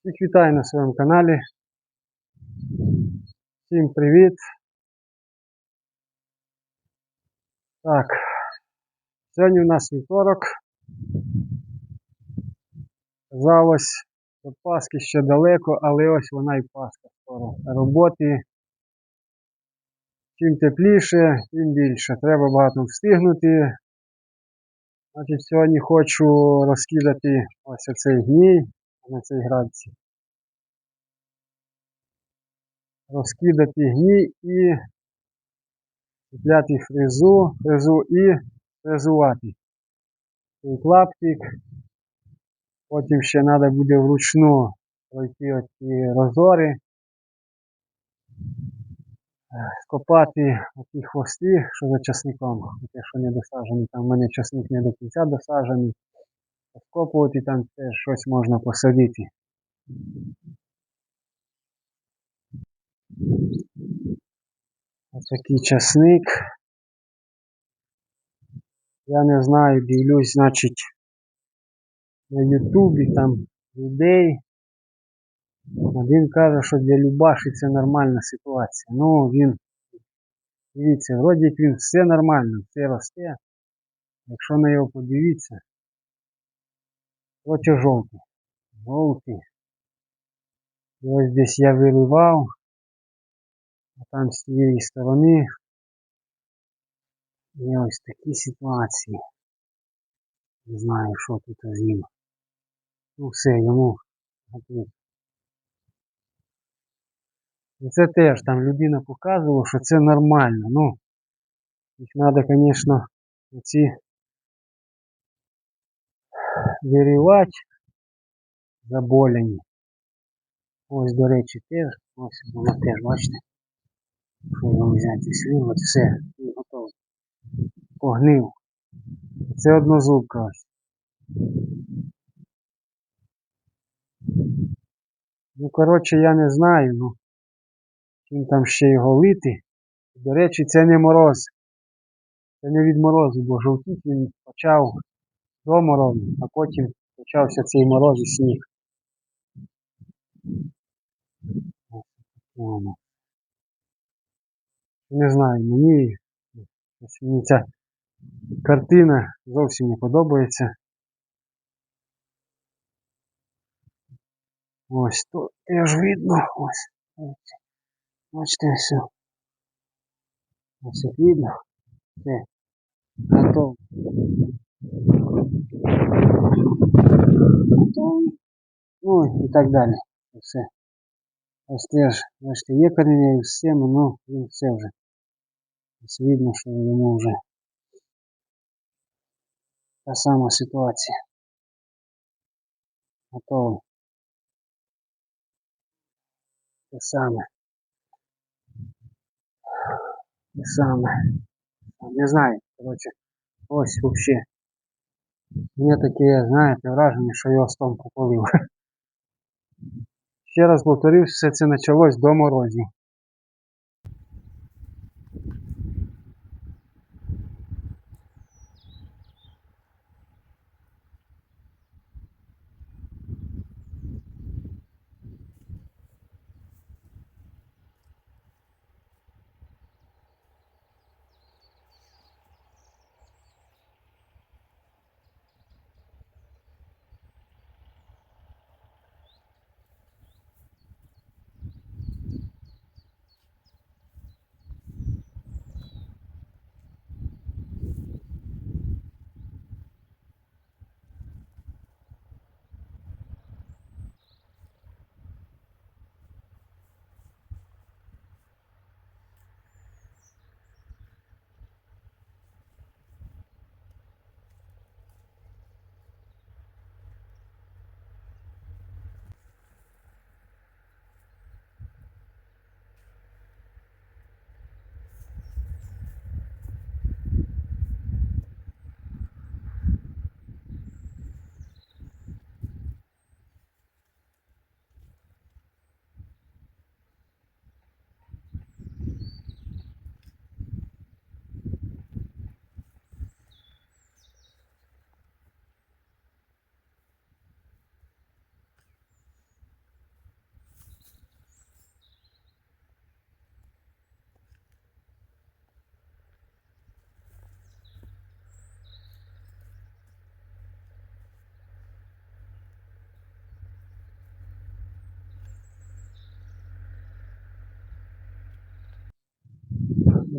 Всіх вітаю на своєму каналі. Всім привіт. Так, сьогодні у нас вівторок. Казалось, до Пасхи ще далеко, але ось вона і Пасха скоро. Роботи чим тепліше, тим більше. Треба багато встигнути. Значить, сьогодні хочу розкидати ось оцей гній на цій градці. Розкидати гній і купляти фрезу, фрезу і фрезувати. Цей клаптик. Потім ще треба буде вручну пройти оці розори, скопати оті хвости, що за часником, те, що не досаджені. Там в мене часник не до кінця досаджений. Скопувати там теж щось можна посадити. Ось такий часник. Я не знаю, дивлюсь, значить, на Ютубі там людей. Один каже, що для Любаші це нормальна ситуація. Ну, він, дивіться, вроді він все нормально, все росте. Якщо на його подивитися, Оце жовтий. Жовтий. І ось я виривав. А там з тієї сторони. І ось такі ситуації. Не знаю, що тут з ним. Ну все, йому готові. Це теж там людина показувала, що це нормально. Ну, їх треба, звісно, ці вирівати заболені. Ось, до речі, теж, ось воно теж, бачите. Що його взяти от все, він готовий. Погнив. Це однозубка ось. Ну, коротше, я не знаю, ну. Чим там ще його лити. До речі, це не мороз. Це не від морозу, бо жовтіть він почав до а потім почався цей мороз і сніг. Не знаю, мені, ось мені ця картина зовсім не подобається. Ось тут теж видно. Ось. Бачите, Бачите, все. Ось як видно. Все. Готово. Готовий. Ну і так далі. Все. Ось теж, бачите, є коріння і все, ну він все вже. Ось видно, що йому вже та сама ситуація. Готовий. Те саме. Те саме. Не знаю, коротше, ось вообще. Мені таке, знаєте, враження, що його стом попалив. Ще раз повторюсь, все це почалось до морозів.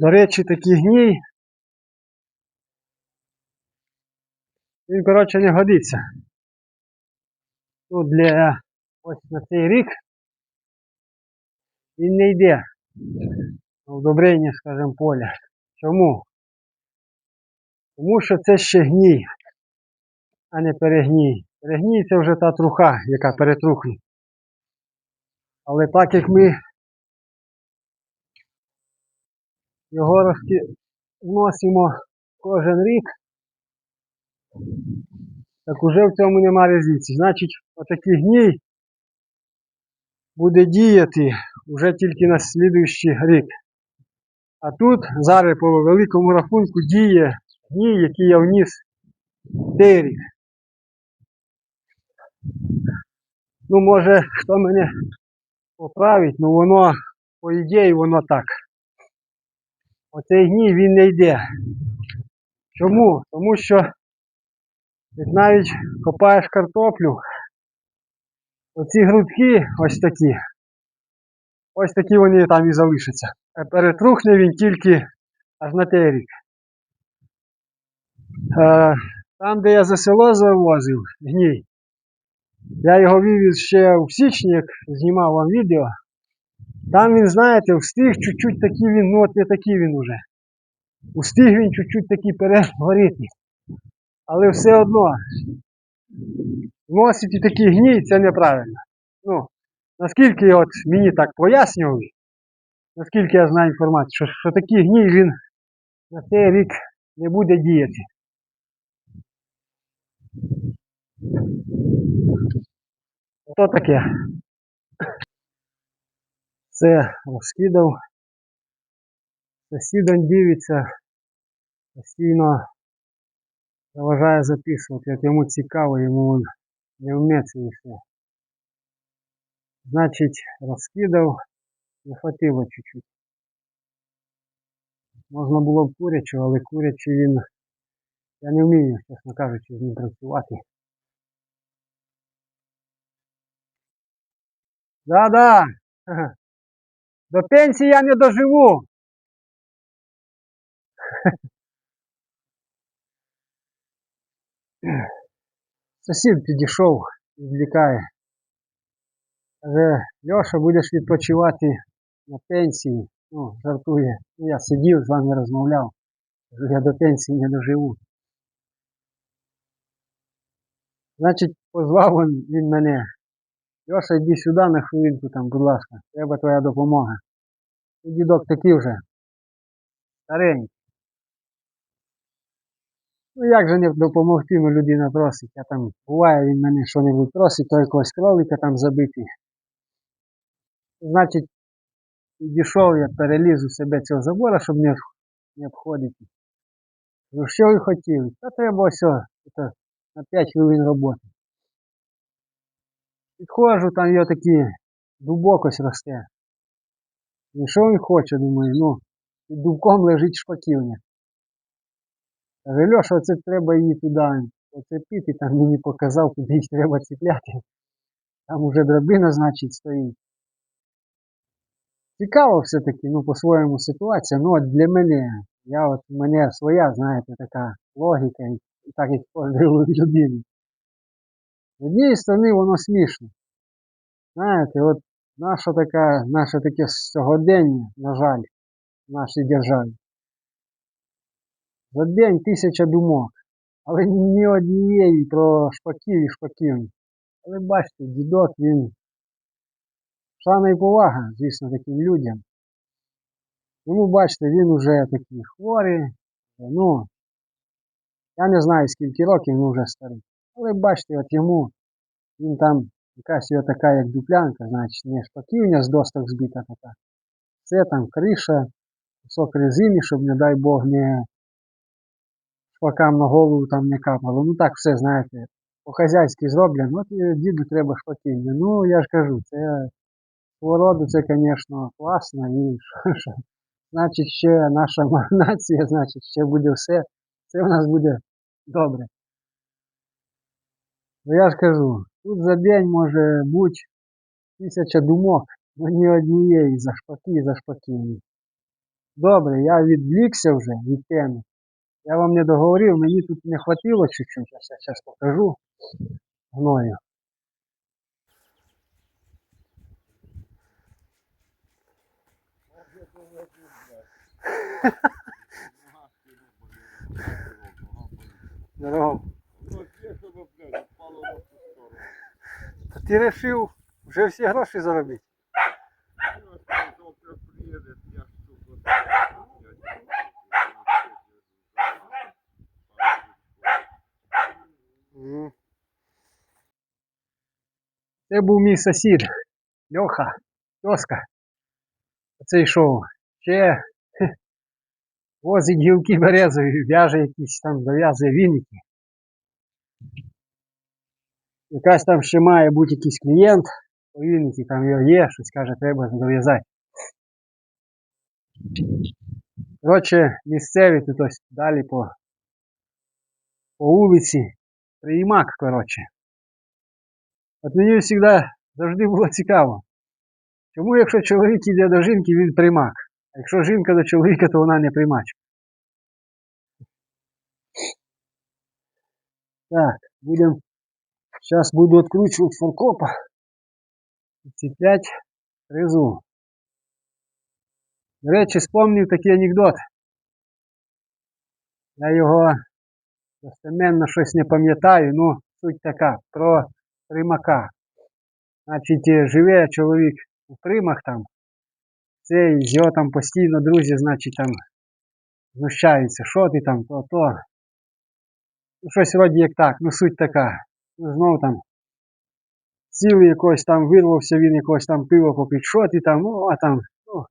До речі, такий гній. Він, коротше, не годиться. Тут для ось на цей рік він не йде на удобрення, скажімо, поля. Чому? Тому що це ще гній, а не перегній. Перегній це вже та труха, яка перетрухне. Але так як ми його розки... вносимо кожен рік, так уже в цьому нема різниці. Значить, отакий гній буде діяти вже тільки на слідуючий рік. А тут зараз по великому рахунку діє гній, який я вніс цей рік. Ну, може, хто мене поправить, ну воно, по ідеї, воно так. Оцей гній він не йде. Чому? Тому що навіть копаєш картоплю, оці грудки ось такі, ось такі вони там і залишаться. А перетрухне він тільки аж на той рік. Е, Там, де я за село завозив гній, я його вивіз ще в січні, як знімав вам відео. Там він, знаєте, встиг чуть-чуть такий він, ну от не такий він уже. Устиг він чуть-чуть такий перегоріти. Але все одно вносити такий гній це неправильно. Ну, наскільки от мені так пояснювали, наскільки я знаю інформацію, що, що такий гній він на цей рік не буде діяти. Ото таке. Це розкидав. Сусідом дивиться, постійно заважає записувати, от йому цікаво, йому він не вметься і все. Значить, розкидав, не хватило чуть-чуть. Можна було б курячого, але курячий він. Я не вмію, чесно кажучи, з ним працювати. Да-да. До пенсії я не доживу. Сусід підійшов, відвлікає. Каже, Льоша, будеш відпочивати на пенсії. Ну, жартує. Ну, Я сидів, з вами розмовляв. Кажу, я до пенсії не доживу. Значить, позвав він мене. Льоша, йди сюди на хвилинку там, будь ласка, треба твоя допомога. І дідок такий вже. Старенький. Ну як же не допомогти, ну людина просить. А там буває він мене що-небудь просить, то якогось кролика там забити. Значить, підійшов я, переліз у себе цього забора, щоб не, не обходити. Ну що ви хотіли? Та треба ось це на 5 хвилин роботи. Підходжу, там його такі дубок ось росте. І що він хоче, думаю, ну, під дубком лежить шпаківня. Каже, Льоша, оце треба її туди оцепити, там мені показав, куди їх треба ціпляти. Там уже драбина, значить, стоїть. Цікаво все-таки, ну, по-своєму ситуація. Ну, от для мене, я от, мене своя, знаєте, така логіка, і так як кожної людини. З однієї сторони, воно смішно. Знаєте, от наша така, наше таке сьогодення, на жаль, в нашій державі. За день тисяча думок, але ні однієї про шпаків і шпаківні. Але бачите, дідок він шана і повага, звісно, таким людям. Тому бачите, він уже такий хворий. Ну, я не знаю скільки років він вже старий. Але бачите, от йому він там якась його така, як дуплянка, значить, не шпаківня з досток збита така. Все там криша, кусок резини, щоб, не дай Бог, не шпакам на голову там не капало. Ну так все, знаєте, по-хазяйськи зроблено. От діду треба шпаківня. Ну, я ж кажу, це свого роду це, звісно, класно і що. Значить, ще наша нація, значить, ще буде все. Це у нас буде добре. Ну я ж кажу, тут за день може бути тисяча думок, але ні однієї за шпаки за шпаківні. Добре, я відвлікся вже від теми. Я вам не договорив, мені тут не хватило чуть-чуть, я зараз покажу гною. Здорово. Та ти вирішив вже всі гроші заробити. Це був мій сусід Льоха, Льоска. Оце йшов. Ще возить гілки березові, в'яже якісь там, зав'язує віники. Якась там ще має бути якийсь клієнт, по віники там його є, щось каже, треба зав'язати. Коротше, місцеві тут ось далі по, по вулиці. Приймак, коротше. От мені завжди завжди було цікаво. Чому, якщо чоловік йде до жінки, він приймак? А якщо жінка до чоловіка, то вона не приймач. Так, будемо. Зараз буду відкручувати фаркопа. Цеплять резу. До речі, спомнив такий анекдот. Я його достеменно щось не пам'ятаю, ну суть така, про примака. Значить, е, живе чоловік у примах там, цей з його там постійно друзі, значить, там знущаються, що ти там, то, то. Ну, щось вроді як так, ну суть така. Знову там сіли якось там, вирвався він якось там пиво попить, що ти там, ну, а там, ну,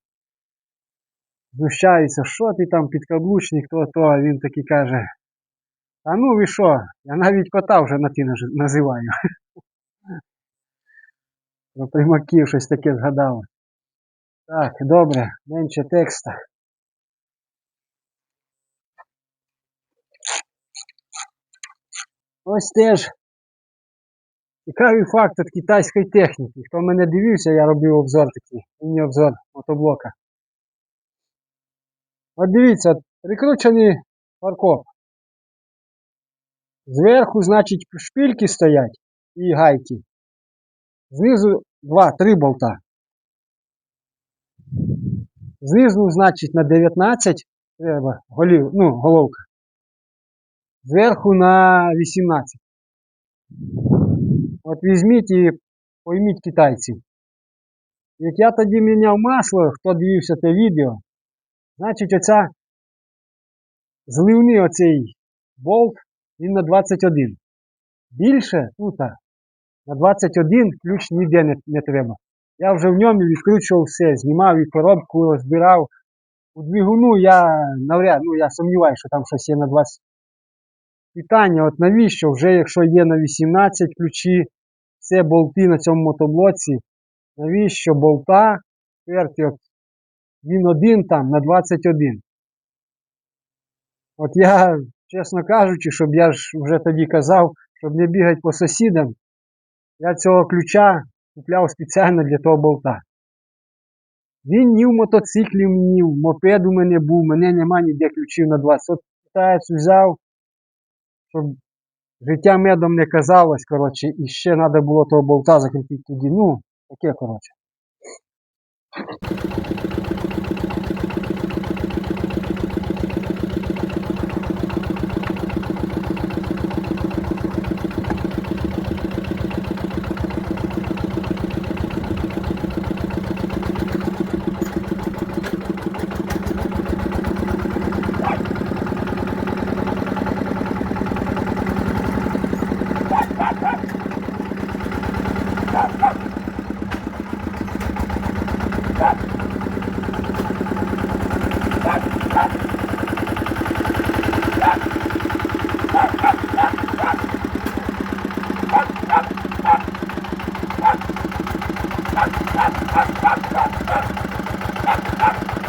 знущаються, що ти там, підкаблучник, то, то, а він такий каже, а ну ви що, я навіть кота вже на ти називаю. Про примаків щось таке згадав. Так, добре, менше текста. Ось теж цікавий факт від китайської техніки. Хто мене дивився, я робив обзор такий, міні-обзор мотоблока. От дивіться, прикручений фаркоп. Зверху, значить, шпильки стоять і гайки. Знизу два-три болта. Знизу, значить, на 19 треба голів, ну, головка. Зверху на 18. От візьміть і пойміть китайців. Як я тоді міняв масло, хто дивився те відео, значить оця зливний оцей болт, він на 21. Більше тут на 21 ключ ніде не, не треба. Я вже в ньому відкручував все, знімав і коробку розбирав. У двигуну я навряд, ну я сумніваюся, що там щось є на 20. Питання, от навіщо вже, якщо є на 18 ключі, все болти на цьому мотоблоці, навіщо болта, перти, от, він один там на 21. От я, чесно кажучи, щоб я ж вже тоді казав, щоб не бігати по сусідам, я цього ключа купляв спеціально для того болта. Він ні в мотоциклі, ні в мопед у мене був, мене нема ніде ключів на 20. От китаєць взяв, щоб життя медом не казалось, коротше, і ще треба було того болта закріпити тоді. Ну, таке, коротше. Ha ha ha ha!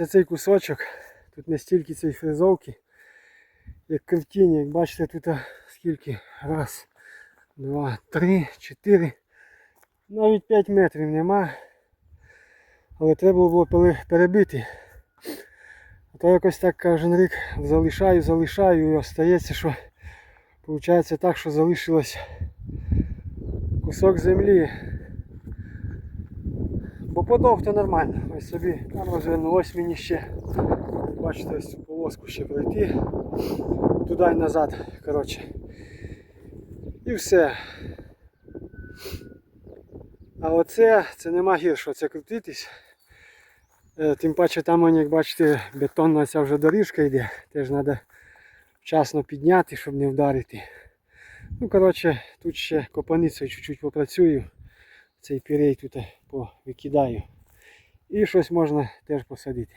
Оце цей кусочок. Тут не стільки цієї фрезовки, як картині. Як бачите, тут скільки? Раз, два, три, чотири. Навіть 5 метрів нема. Але треба було перебити. А то якось так кожен рік залишаю, залишаю і остається, що виходить так, що залишилось кусок землі. То нормально. Ось собі там розвернулось мені ще. Бачите, ось цю полоску ще пройти. Туди і назад. Коротше. І все. А оце, це нема гіршого, це крутитись. Е, Тим паче там, як бачите, бетонна ця вже доріжка йде. Теж треба вчасно підняти, щоб не вдарити. Ну, коротше, тут ще копаницею чуть-чуть попрацюю. Цей пірей тут повикидаю. І щось можна теж посадити.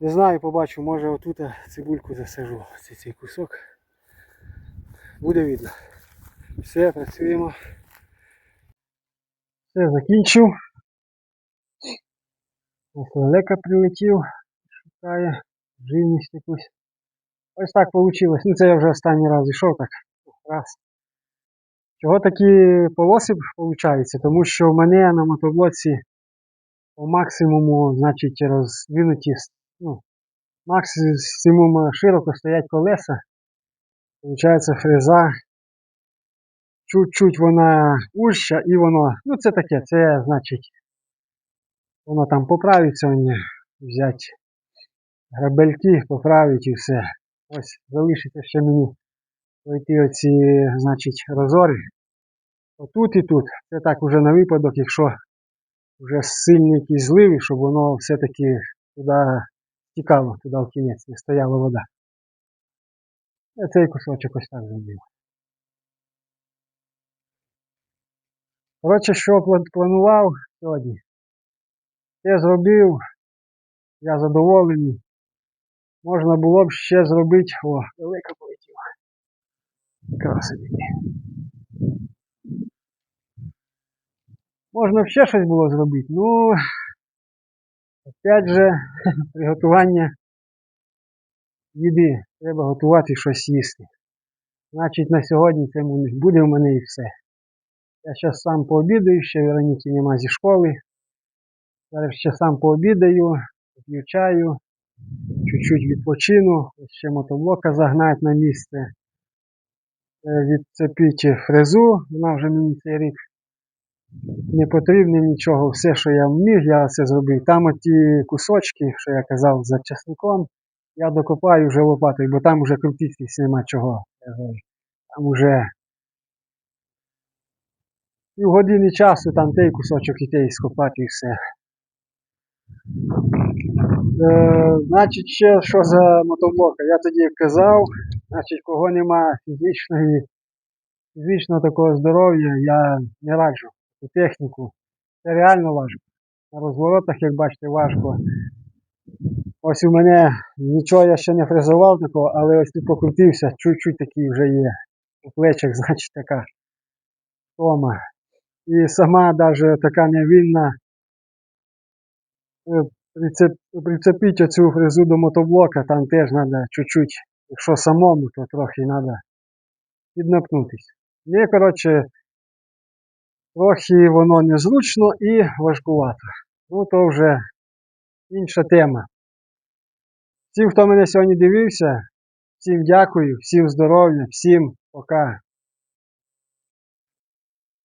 Не знаю, побачу, може отут цибульку засажу. Цей, цей кусок. Буде видно. Все, працюємо. Все, закінчив. Ось лелека прилетів, шукає живність якусь. Ось так вийшло. Ну це я вже останній раз йшов так. Раз. Чого такі полоси виходять? Тому що в мене на мотоблоці по максимуму, значить, роздвинуті, ну, максимум широко стоять колеса. Получається фреза. Чуть-чуть вона уща і воно, ну це таке, це значить, воно там поправиться, вони взяти грабельки, поправить і все. Ось залишиться ще мені пройти оці, значить, розори. Отут і тут. Це так уже на випадок, якщо вже сильні якісь зливи, щоб воно все-таки туди тікало, туди в кінець, не стояла вода. Я цей кусочок ось так зробив. Коротше, що пла- планував сьогодні. Це зробив, я задоволений. Можна було б ще зробити. О, велика. Красиві. Можна ще щось було зробити. Ну, опять же, приготування їди. Треба готувати щось їсти. Значить, на сьогодні це буде в мене і все. Я зараз сам пообідаю, ще Вероніки нема зі школи. Зараз ще сам пообідаю, п'ю чаю, чуть-чуть відпочину, ще мотоблока загнать на місце. Е, Відцепити фрезу, вона вже мені цей рік не потрібно нічого. Все, що я вмів, я це зробив. Там оті кусочки, що я казав, за часником, я докопаю вже лопатою, бо там вже крутитись нема чого. Там вже півгодини часу, там той кусочок і той скопати і все. Е, значить, ще що за мотоблока? Я тоді казав, значить, кого нема фізичної, фізичного такого здоров'я, я не раджу цю техніку. Це реально важко. На розворотах, як бачите, важко. Ось у мене нічого я ще не фрезував такого, але ось тут покрутився, чуть-чуть такий вже є. У плечах, значить, така тома. І сама навіть така невільна е, прицеп, прицепити фрезу до мотоблока, там теж треба чуть-чуть, якщо самому, то трохи треба піднапнутися. Мені, коротше, трохи воно незручно і важкувато. Ну, то вже інша тема. Всім, хто мене сьогодні дивився, всім дякую, всім здоров'я, всім пока.